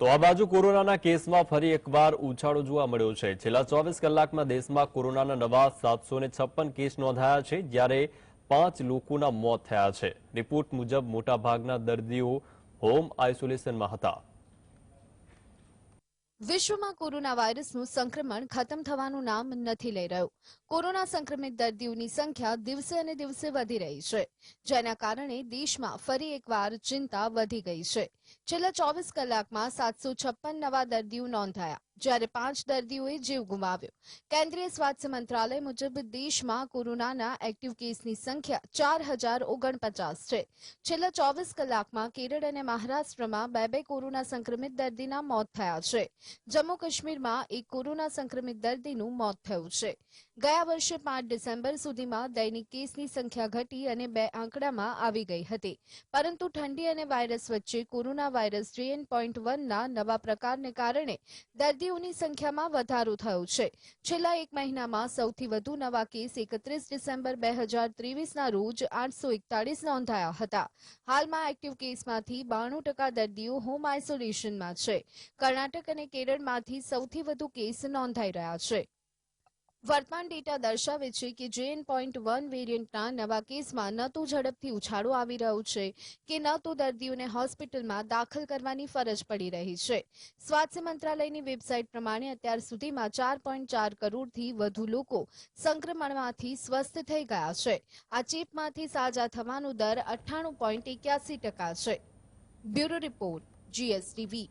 તો આ બાજુ કોરોનાના કેસમાં ફરી એકવાર ઉછાળો જોવા મળ્યો છે. છેલ્લા ચોવીસ કલાકમાં દેશમાં કોરોનાના નવા સાતસો કેસ નોંધાયા છે, જ્યારે પાંચ લોકોના મોત થયા છે. રિપોર્ટ મુજબ મોટાભાગના દર્દીઓ હોમ આઇસોલેશનમાં હતા. વિશ્વમાં કોરોના વાયરસનું સંક્રમણ ખતમ થવાનું નામ નથી લઈ રહ્યું. કોરોના સંક્રમિત દર્દીઓની સંખ્યા દિવસે અને દિવસે વધી રહી છે. જેના કારણે દેશમાં ફરી એકવાર ચિંતા વધી ગઈ છે. છેલ્લા ચોવીસ કલાકમાં સાતસો છપ્પન નવા દર્દીઓ નોંધાયા. જ્યારે પાંચ દર્દીઓએ જીવ ગુમાવ્યો. કેન્દ્રીય સ્વાસ્થ્ય મંત્રાલય મુજબ દેશમાં કોરોનાના એક્ટિવ કેસની સંખ્યા ચાર હજાર ઓગણપચાસ છે. છેલ્લા ચોવીસ કલાકમાં કેરળ અને મહારાષ્ટ્રમાં બે બે કોરોના સંક્રમિત દર્દીના મોત થયા છે. જમ્મુ કાશ્મીરમાં એક કોરોના સંક્રમિત દર્દીનું મોત થયું છે. ગયા વર્ષે પાંચ ડિસેમ્બર સુધીમાં દૈનિક કેસની સંખ્યા ઘટી અને બે આંકડામાં આવી ગઈ હતી. પરંતુ ઠંડી અને વાયરસ વચ્ચે કોરોના વાયરસ જીએન પોઈન્ટ વનના નવા પ્રકારને કારણે દર્દીઓની સંખ્યામાં વધારો થયો છે. છેલ્લા એક મહિનામાં સૌથી વધુ નવા કેસ એકત્રીસ ડિસેમ્બર બે હજાર ત્રેવીસના રોજ આઠસો એકતાળીસ નોંધાયા હતા. હાલમાં એક્ટિવ કેસમાંથી બાણું ટકા દર્દીઓ હોમ આઇસોલેશનમાં છે. કર્ણાટક અને કેરળમાંથી સૌથી વધુ કેસ નોંધાઈ રહ્યા છે. વર્તમાન ડેટા દર્શાવે છે કે જેએન પોઈન્ટ વન વેરિયન્ટના નવા કેસમાં ન તો ઝડપથી ઉછાળો આવી રહ્યો છે કે ન તો દર્દીઓને હોસ્પિટલમાં દાખલ કરવાની ફરજ પડી રહી છે. સ્વાસ્થ્ય મંત્રાલયની વેબસાઇટ પ્રમાણે અત્યાર સુધીમાં ચાર પોઈન્ટ ચાર કરોડથી વધુ લોકો સંક્રમણમાંથી સ્વસ્થ થઈ ગયા છે. આ ચેપમાંથી સાજા થવાનો દર અઠ્ઠાણું પોઈન્ટ એક્યાસી ટકા છે. Bureau report GSTV